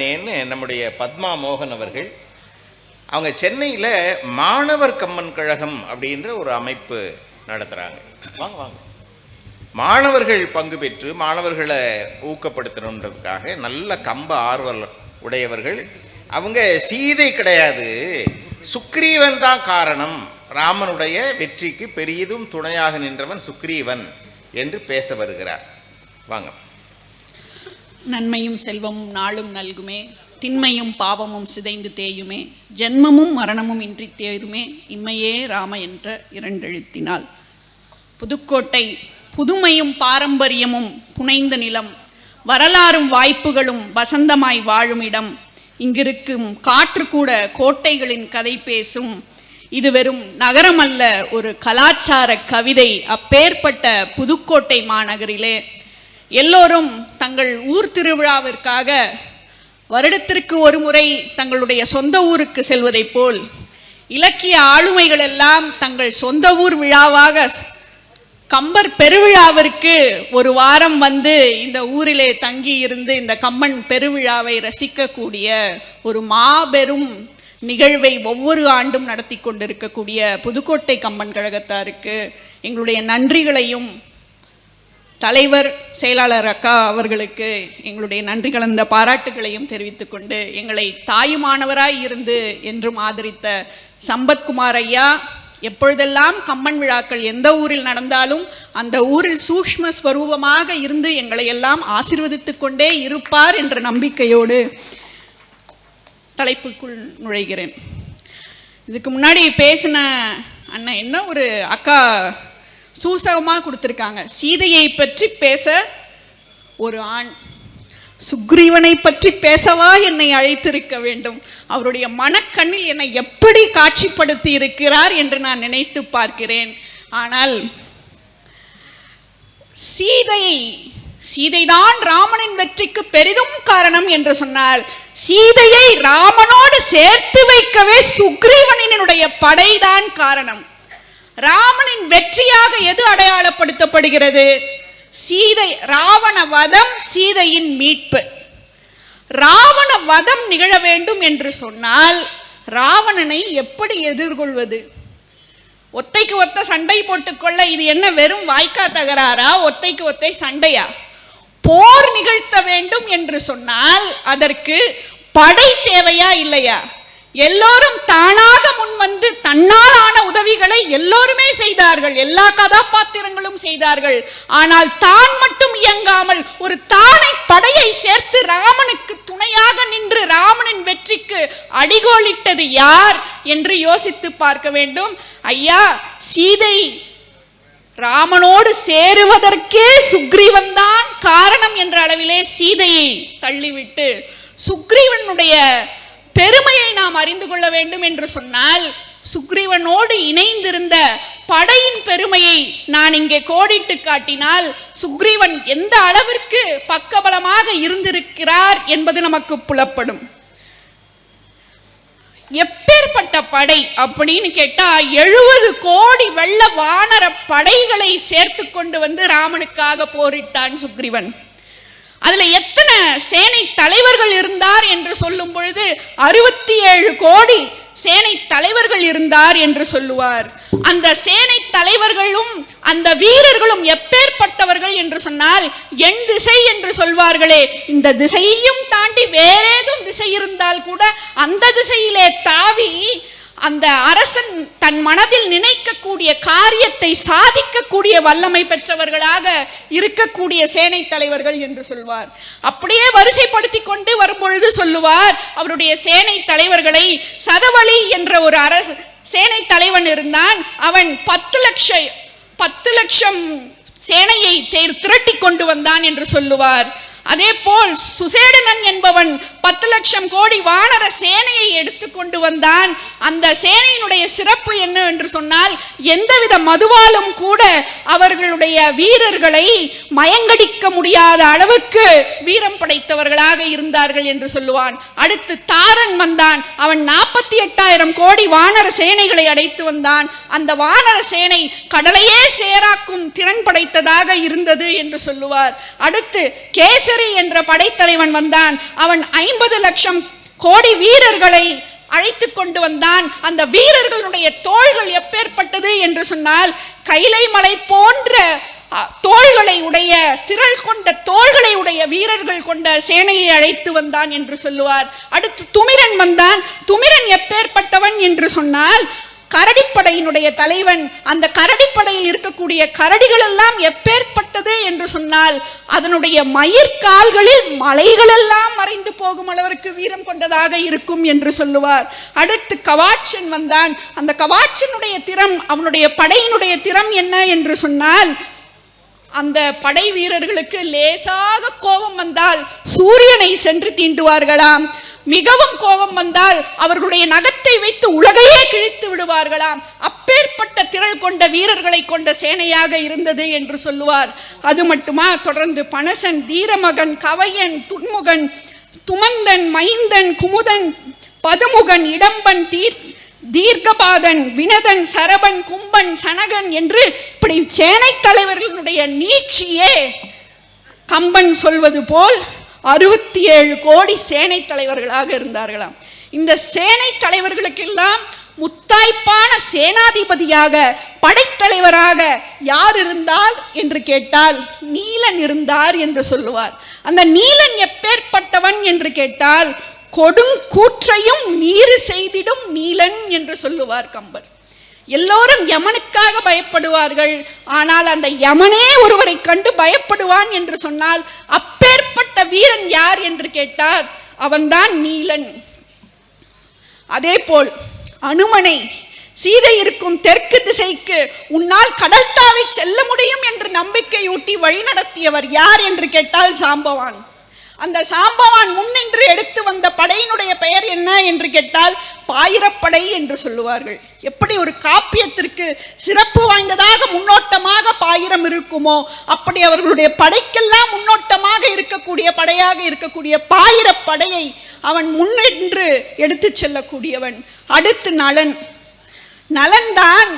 நேன்னு நம்முடைய பத்மா மோகன் அவர்கள் அவங்க சென்னையில் மாணவர் கம்மன் கழகம் அப்படின்ற ஒரு அமைப்பு நடத்துகிறாங்க வாங்க வாங்க. மாணவர்கள் பங்கு பெற்று மாணவர்களை ஊக்கப்படுத்தணுன்றதுக்காக நல்ல கம்ப ஆர்வல் உடையவர்கள். அவங்க சீதை கிடையாது. சுக்ரீவன் தான் காரணம். ராமனுடைய வெற்றிக்கு பெரியதும் துணையாக நின்றவன் சுக்ரீவன் என்று பேச வருகிறார். வாங்க. நன்மையும் செல்வமும் நாளும் நல்குமே. திண்மையும் பாவமும் சிதைந்து தேயுமே. ஜென்மமும் மரணமும் இன்றி தேருமே. இம்மையே ராம என்ற இரண்டெழுத்தினால். புதுக்கோட்டை புதுமையும் பாரம்பரியமும் புனைந்த நிலம். வரலாறும் வாய்ப்புகளும் வசந்தமாய் வாழும் இடம். இங்கிருக்கும் காற்று கூட கோட்டைகளின் கதை பேசும். இது வெறும் நகரமல்ல ஒரு கலாச்சார கவிதை. அப்பேற்பட்ட புதுக்கோட்டை மாநகரிலே எல்லோரும் தங்கள் ஊர் திருவிழாவிற்காக வருடத்திற்கு ஒரு முறை தங்களுடைய சொந்த ஊருக்கு செல்வதைப் போல் இலக்கிய ஆளுமைகள் எல்லாம் தங்கள் சொந்த ஊர் விழாவாக கம்பர் பெருவிழாவிற்கு ஒரு வாரம் வந்து இந்த ஊரிலே தங்கி இருந்து இந்த கம்மன் பெருவிழாவை ரசிக்கக்கூடிய ஒரு மாபெரும் நிகழ்வை ஒவ்வொரு ஆண்டும் நடத்தி கொண்டிருக்கக்கூடிய புதுக்கோட்டை கம்மன் கழகத்தாருக்கு எங்களுடைய நன்றிகளையும் தலைவர் செயலாளர் அக்கா அவர்களுக்கு எங்களுடைய நன்றி கலந்த பாராட்டுகளையும் தெரிவித்துக்கொண்டு எங்களை தாயுமானவராய் இருந்து என்றும் ஆதரித்த சம்பத்குமார் ஐயா எப்பொழுதெல்லாம் கம்மன் விழாக்கள் எந்த ஊரில் நடந்தாலும் அந்த ஊரில் சூக்ஷ்ம ஸ்வரூபமாக இருந்து எங்களை எல்லாம் ஆசிர்வதித்து கொண்டே இருப்பார் என்ற நம்பிக்கையோடு தலைப்புக்குள் நுழைகிறேன். இதுக்கு முன்னாடி பேசின அண்ணன் என்ன ஒரு அக்கா சூசகமாக கொடுத்துருக்காங்க. சீதையை பற்றி பேச ஒரு ஆண். சுக்ரீவனை பற்றி பேசவா என்னை அழைத்திருக்க வேண்டும். அவருடைய மனக்கண்ணில் என்னை எப்படி காட்சிப்படுத்தி இருக்கிறார் என்று நான் நினைத்து பார்க்கிறேன். ஆனால் சீதை சீதைதான் ராமனின் வெற்றிக்கு பெரிதும் காரணம் என்று சொன்னால் சீதையை ராமனோடு சேர்த்து வைக்கவே சுக்ரீவனினுடைய படைதான் காரணம். ராமனின் வெற்றியாக எது அடையாளப்படுத்தப்படுகிறது? சீதை ராவண வதம் சீதையின் மீட்பு. ராவண வதம் நிகழ வேண்டும் என்று சொன்னால் ராவணனை எப்படி எதிர்கொள்வது? ஒத்தைக்கு ஒத்த சண்டை போட்டுக்கொள்ள இது என்ன வெறும் வாய்க்கா தகராறா? ஒத்தைக்கு ஒத்தை சண்டையா? போர் நிகழ்த்த வேண்டும் என்று சொன்னால் அதற்கு படை தேவையா இல்லையா? எல்லோரும் தானாக முன் வந்து தன்னால் ஆன உதவிகளை எல்லோருமே செய்தார்கள். எல்லா கதாபாத்திரங்களும் செய்தார்கள். ஆனால் தான் மட்டும் இயங்காமல் ஒரு தானை படையை சேர்த்து ராமனுக்கு துணையாக நின்று ராமனின் வெற்றிக்கு அடிகோலிட்டது யார் என்று யோசித்து பார்க்க வேண்டும். ஐயா சீதை ராமனோடு சேருவதற்கே சுக்ரீவன் தான் காரணம் என்ற அளவிலே சீதையை தள்ளிவிட்டு சுக்ரீவனுடைய பெருமையை அறிந்து கொள்ள வேண்டும் என்று சொன்னால் சுக்ரீவனோடு இணைந்திருந்த படையின் பெருமையை நான் இங்கே கோடிட்டு காட்டினால் சுக்ரீவன் எந்த அளவிற்கு பக்கபலமாக இருந்திருக்கிறார் என்பது நமக்கு புலப்படும். எப்பேற்பட்ட படை அப்படின்னு கேட்டா எழுபது கோடி வெள்ள வானர படைகளை சேர்த்து கொண்டு வந்து ராமனுக்காக போரிட்டான் சுக்ரீவன். அதுல எத் சேனை தலைவர்கள் இருந்தார் என்று சொல்லும் பொழுது அறுபத்தி ஏழு கோடி சேனை தலைவர்கள் இருந்தார் என்று சொல்லுவார். அந்த சேனை தலைவர்களும் அந்த வீரர்களும் எப்பேற்பட்டவர்கள் என்று சொன்னால் என் திசை என்று சொல்வார்களே. இந்த திசையையும் தாண்டி வேறேதும் திசை இருந்தால் கூட அந்த திசையிலே தாவி அந்த அரசன் தன் மனதில் நினைக்கக்கூடிய காரியத்தை சாதிக்கக்கூடிய வல்லமை பெற்றவர்களாக இருக்கக்கூடிய சேனை தலைவர்கள் என்று சொல்வார். அப்படியே வரிசைப்படுத்தி கொண்டு வரும்பொழுது சொல்லுவார் அவருடைய சேனை தலைவர்களை சதவழி என்ற ஒரு அரசு சேனை தலைவன் இருந்தான். அவன் பத்து லட்சம் பத்து லட்சம் சேனையை திரட்டி கொண்டு வந்தான் என்று சொல்லுவார். அதே போல் சுசேடனன் என்பவன் பத்து லட்சம் கோடி வானர சேனையை எடுத்து கொண்டு வந்தான். அந்த சேனையினுடைய சிறப்பு என்ன என்று சொன்னால் எந்தவித மதுவாலும் கூட அவர்களுடைய வீரர்களை மயங்கடிக்க முடியாத அளவுக்கு வீரம் படைத்தவர்களாக இருந்தார்கள் என்று சொல்லுவான். அடுத்து தாரன் வந்தான். அவன் நாற்பத்தி எட்டாயிரம் கோடி வானர சேனைகளை அடைத்து வந்தான். அந்த வானர சேனை கடலையே சேராக்கும் திறன் படைத்ததாக இருந்தது என்று சொல்லுவார். அடுத்து கேசரி என்ற படைத்தலைவன் வந்தான். அவன் ஐம்பது லட்சம் கோடி வீரர்களை அழைத்து கொண்டு வந்தான். அந்த வீரர்களுடைய தோள்கள் எப்பேற்பட்டது என்று சொன்னால் கைலை மலை போன்ற தோள்களை உடைய திரள் கொண்ட தோள்களை உடைய வீரர்கள் கொண்ட சேனையை அழைத்து வந்தான் என்று சொல்லுவார். அடுத்து துமிரன் வந்தான். துமிரன் எப்பேற்பட்டவன் என்று சொன்னால் கரடிப்படையினுடைய தலைவன் அந்த கரடிப்படையில் இருக்கக்கூடிய கரடிகள் எல்லாம் எப்பேற்பட்டது என்று சொன்னால் அதனுடைய மயிர்கால்களில் மலைகளெல்லாம் மறைந்து போகும் அளவிற்கு வீரம் கொண்டதாக இருக்கும் என்று சொல்லுவார். அடுத்து கவாட்சன் வந்தான். அந்த கவாட்சனுடைய திறம் அவனுடைய படையினுடைய திறம் என்ன என்று சொன்னால் அந்த படை வீரர்களுக்கு லேசாக கோபம் வந்தால் சூரியனை சென்று தீண்டுவார்களாம். மிகவும் கோபம் வந்தால் அவர்களுடைய நகத்தை வைத்து உலகையே கிழித்து விடுவார்களாம். அப்பேற்பட்ட திரள் கொண்ட வீரர்களை கொண்ட சேனையாக இருந்தது என்று சொல்லுவார். அது மட்டுமா? தொடர்ந்து பனசன் தீரமகன் கவையன் துன்முகன் துமந்தன் மைந்தன் குமுதன் பதுமுகன் இடம்பன் தீர் தீர்க்கபாதன் வினதன் சரபன் கும்பன் சனகன் என்று இப்படி சேனை தலைவர்களுடைய நீட்சியே கம்பன் சொல்வது போல் அறுபத்தி ஏழு கோடி சேனை தலைவர்களாக இருந்தார்களாம். இந்த சேனை தலைவர்களுக்கெல்லாம் முத்தாய்ப்பான சேனாதிபதியாக படைத்தலைவராக யார் இருந்தால் என்று கேட்டால் நீலன் இருந்தார் என்று சொல்லுவார். அந்த நீலன் எப்பேற்பட்டவன் என்று கேட்டால் கொடுங்கூற்றையும் நீறு செய்திடும் நீலன் என்று சொல்லுவார் கம்பர். எல்லோரும் யமனுக்காக பயப்படுவார்கள். ஆனால் அந்த யமனே ஒருவரை கண்டு பயப்படுவான் என்று சொன்னால் அப்பேற்பட்ட வீரன் யார் என்று கேட்டார். அவன்தான் நீலன். அதே போல் அனுமனை சீதை இருக்கும் தெற்கு திசைக்கு உன்னால் கடல் தாவி செல்ல முடியும் என்று நம்பிக்கையூட்டி வழிநடத்தியவர் யார் என்று கேட்டால் சாம்பவான். அந்த சாம்பவான் முன்னின்று எடுத்து வந்த படையினுடைய பெயர் என்ன என்று கேட்டால் பாயிரப்படை என்று சொல்லுவார்கள். எப்படி ஒரு காப்பியத்திற்கு சிறப்பு வாய்ந்ததாக முன்னோட்டமாக பாயிரம் இருக்குமோ அப்படி அவர்களுடைய படைக்கெல்லாம் முன்னோட்டமாக இருக்கக்கூடிய படையாக இருக்கக்கூடிய பாயிரப்படையை அவன் முன்னின்று எடுத்துச் செல்லக்கூடியவன். அடுத்து நலன். நலன்தான்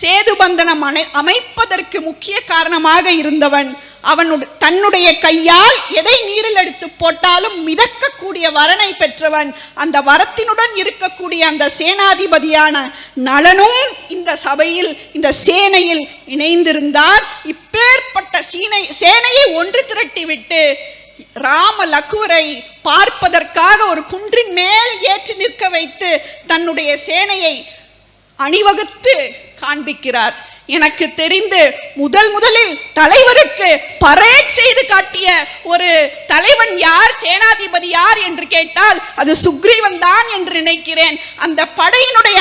சேதுபந்தனம் அமை அமைப்பதற்கு முக்கிய காரணமாக இருந்தவன். அவனுடைய தன்னுடைய கையால் எதை நீரில் எடுத்து போட்டாலும் மிதக்கக்கூடிய வரனை பெற்றவன் அந்த வரத்தினுடன் இருக்கக்கூடிய அந்த சேனாதிபதியான நலனும் இந்த சபையில் இந்த சேனையில் இணைந்திருந்தார். இப்பேற்பட்ட சீனை சேனையை ஒன்று திரட்டிவிட்டு ராம லகுரை பார்ப்பதற்காக ஒரு குன்றின் மேல் ஏற்றி நிற்க வைத்து தன்னுடைய சேனையை அணிவகுத்து காண்பிக்கிறார். எனக்கு தெரிந்து முதல் முதலில் தலைவருக்கு பரேட் செய்து காட்டிய ஒரு தலைவன் யார் சேனாதிபதி யார் என்று கேட்டால் அது சுக்ரீவன் தான் என்று நினைக்கிறேன். அந்த படையினுடைய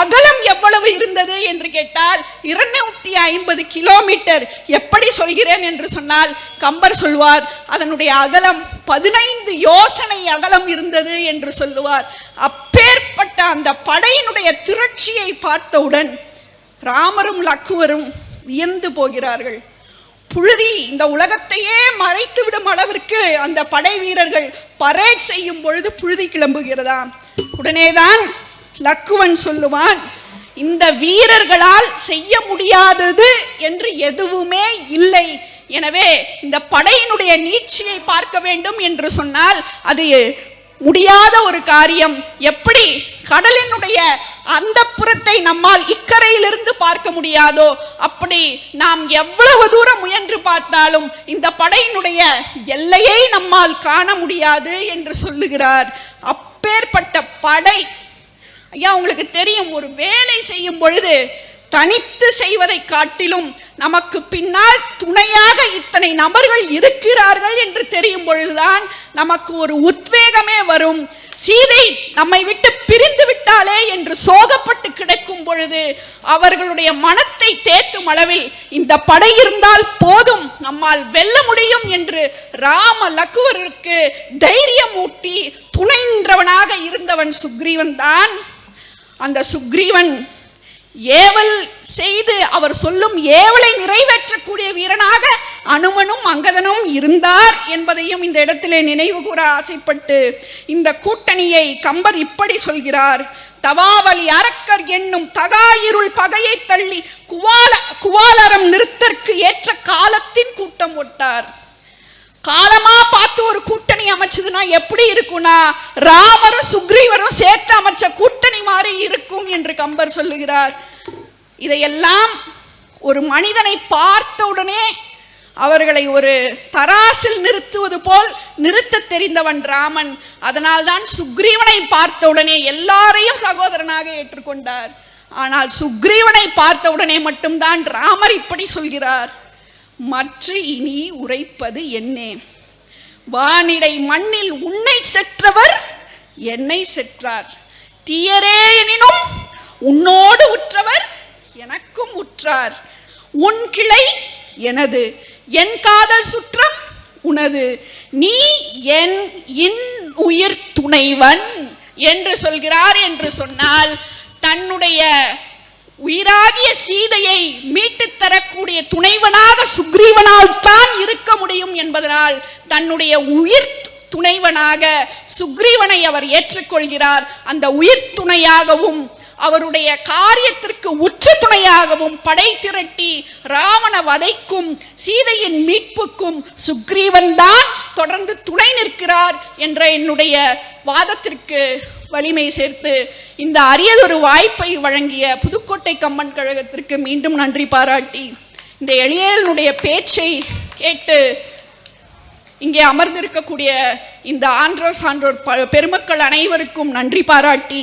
அகலம் எவ்வளவு இருந்தது என்று கேட்டால் இருநூத்தி ஐம்பது கிலோமீட்டர். எப்படி சொல்கிறேன் என்று சொன்னால் கம்பர் சொல்வார் அதனுடைய அகலம் பதினைந்து யோசனை அகலம் இருந்தது என்று சொல்லுவார். அப்பேற்பட்ட அந்த படையினுடைய திருச்சியை பார்த்தவுடன் ராமரும் லக்குவரும் வியந்து போகிறார்கள். புழுதி இந்த உலகத்தையே மறைத்து விடும் அளவிற்கு அந்த படை வீரர்கள் பரேட் செய்யும் பொழுது புழுதி கிளம்புகிறதாம். உடனேதான் லக்குவன் சொல்லுவான் இந்த வீரர்களால் செய்ய முடியாதது என்று எதுவுமே இல்லை. எனவே இந்த படையினுடைய நீட்சியை பார்க்க வேண்டும் என்று சொன்னால் அது முடியாத ஒரு காரியம். எப்படி? கடலினுடைய அந்த புறத்தை நம்மால் இக்கரையிலிருந்து பார்க்க முடியாதோ? அப்படி நாம் எவ்வளவு தூரம் முயன்று பார்த்தாலும் இந்த படையினுடைய எல்லையை நம்மால் காண முடியாது என்று சொல்லுகிறார். அப்பேற்பட்ட படை. ஐயா உங்களுக்கு தெரியும் ஒரு வேலை செய்யும் பொழுது தனித்து செய்வதை காட்டிலும் நமக்கு பின்னால் துணையாக இத்தனை நபர்கள் இருக்கிறார்கள் என்று தெரியும் பொழுதுதான் நமக்கு ஒரு உத்வேகமே வரும். சீதை நம்மை விட்டு பிரிந்து விட்டாளே என்று சோகப்பட்டு கிடக்கும் பொழுது அவர்களுடைய மனத்தை தேத்தும் அளவில் இந்த படை இருந்தால் போதும் நம்மால் வெல்ல முடியும் என்று ராம லக்குவருக்கு தைரியம் ஊட்டி துணைன்றவனாக இருந்தவன் சுக்ரீவன் தான். அந்த சுக்ரீவன் ஏவல் செய்து அவர் சொல்லும் ஏவலை நிறைவேற்றக்கூடிய வீரனாக அனுமனும் அங்கதனும் இருந்தார் என்பதையும் இந்த இடத்திலே நினைவு கூற ஆசைப்பட்டு இந்த கூட்டணியை கம்பர் இப்படி சொல்கிறார். தவாவலி அரக்கர் என்னும் தகாயிருள் பகையை தள்ளி குவால குவாலரம் நிறுத்தற்கு ஏற்ற காலத்தின் கூட்டம் ஒட்டார். காலமா பார்த்து ஒரு கூட்டணி அமைச்சதுன்னா எப்படி இருக்கும்னா ராமரும் சுக்ரீவரும் சேர்த்து அமைச்ச கூட்டணி மாதிரி இருக்கும் என்று கம்பர் சொல்லுகிறார். இதையெல்லாம் ஒரு மனிதனை பார்த்த உடனே அவர்களை ஒரு தராசில் நிறுத்துவது போல் நிறுத்த தெரிந்தவன் ராமன். அதனால்தான் சுக்ரீவனை பார்த்தவுடனே எல்லாரையும் சகோதரனாக ஏற்றுக்கொண்டார். ஆனால் சுக்ரீவனை பார்த்தவுடனே மட்டும்தான் ராமர் இப்படி சொல்கிறார். மற்ற இனி உரைப்பது என்னே? வானிடை மண்ணில் உன்னை செற்றவர் என்னை செற்றார். தீயரே எனினும் உன்னோடு உற்றவர் எனக்கும் உற்றார். உன் கிளை எனது. என் காதல் சுற்றம் உனது. நீ என் இன் உயிர் துணைவன் என்று சொல்கிறார் என்று சொன்னால் தன்னுடைய உயிராகிய சீதையை மீட்டுத் தரக்கூடிய துணைவனாக சுக்ரீவனால் தான் இருக்க முடியும் என்பதனால் தன்னுடைய உயிர் துணைவனாக சுக்ரீவனை அவர் ஏற்றுக்கொள்கிறார். அந்த உயிர் துணையாகவும் அவருடைய காரியத்திற்கு உற்ற துணையாகவும் படை திரட்டி ராவண வதைக்கும் சீதையின் மீட்புக்கும் சுக்ரீவன் தான் தொடர்ந்து துணை நிற்கிறார் என்ற என்னுடைய வாதத்திற்கு வலிமை சேர்த்து இந்த அரியதொரு வாய்ப்பை வழங்கிய புதுக்கோட்டை கம்மன் கழகத்திற்கு மீண்டும் நன்றி பாராட்டி இந்த எளியனுடைய பேச்சை கேட்டு இங்கே அமர்ந்திருக்கக்கூடிய இந்த ஆன்றோர் சான்றோர் ப- பெருமக்கள் அனைவருக்கும் நன்றி பாராட்டி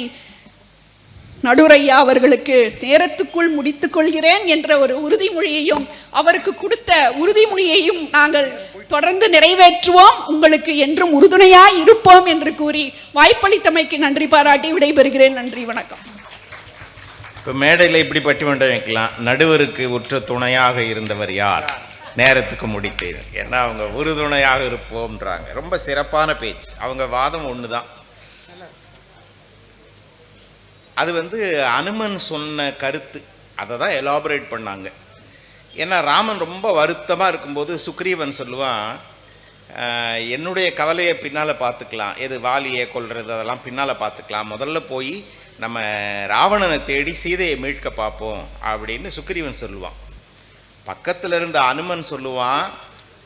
நடுரையா அவர்களுக்கு நேரத்துக்குள் முடித்துக் கொள்கிறேன் என்ற ஒரு உறுதிமொழியையும் அவருக்கு கொடுத்த உறுதிமொழியையும் நாங்கள் தொடர்ந்து நிறைவேற்றுவோம். உங்களுக்கு என்றும் உறுதுணையாய் இருப்போம் என்று கூறி வாய்ப்பளித்தமைக்கு நன்றி பாராட்டி விடைபெறுகிறேன். நன்றி வணக்கம். இப்போ மேடையில் இப்படி பட்டிமன்றம் வைக்கலாம். நடுவருக்கு உற்ற துணையாக இருந்தவர் யார்? நேரத்துக்கு முடித்தேன். ஏன்னா அவங்க உறுதுணையாக இருப்போம்ன்றாங்க. ரொம்ப சிறப்பான பேச்சு. அவங்க வாதம் ஒன்று தான் அது வந்து அனுமன் சொன்ன கருத்து. அதை தான் எலாபரேட் பண்ணாங்க. ஏன்னா ராமன் ரொம்ப வருத்தமாக இருக்கும்போது சுக்ரீவன் சொல்லுவான் என்னுடைய கவலையை பின்னால் பார்த்துக்கலாம். எது வாலியை கொல்றது அதெல்லாம் பின்னால் பார்த்துக்கலாம். முதல்ல போய் நம்ம ராவணனை தேடி சீதையை மீட்க பார்ப்போம் அப்படின்னு சுக்ரீவன் சொல்லுவான். பக்கத்தில் இருந்த அனுமன் சொல்லுவான்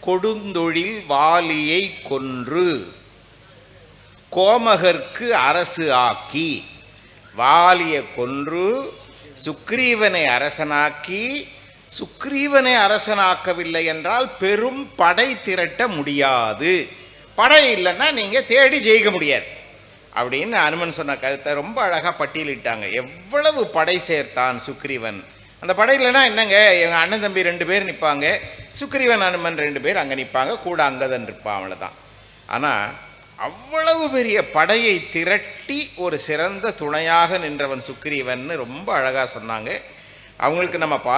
கொடுந்தொழில் வாலியை கொன்று கோமகர்க்கு அரசு ஆக்கி வாலிய கொன்று சுக்ரீவனை அரசனாக்கி சுக்ரீவனை அரசனாக்கவில்லை என்றால் பெரும் படை திரட்ட முடியாது. படை இல்லைன்னா நீங்கள் தேடி ஜெயிக்க முடியாது. அப்படின்னு அனுமன் சொன்ன கருத்தை ரொம்ப அழகாக பட்டியலிட்டாங்க எவ்வளவு படை சேர்த்தான் சுக்ரீவன். அந்த படையிலனா என்னங்க? எங்கள் அண்ணன் தம்பி ரெண்டு பேர் நிற்பாங்க சுக்ரீவன் அனுமன் ரெண்டு பேர் அங்கே நிற்பாங்க கூட அங்கதன் இருப்பான் அவ்வளோதான் ஆனால் அவ்வளவு பெரிய படையை திரட்டி ஒரு சிறந்த துணையாக நின்றவன் சுக்ரீவன் ரொம்ப அழகாக சொன்னாங்க. அவங்களுக்கு நம்ம பாரா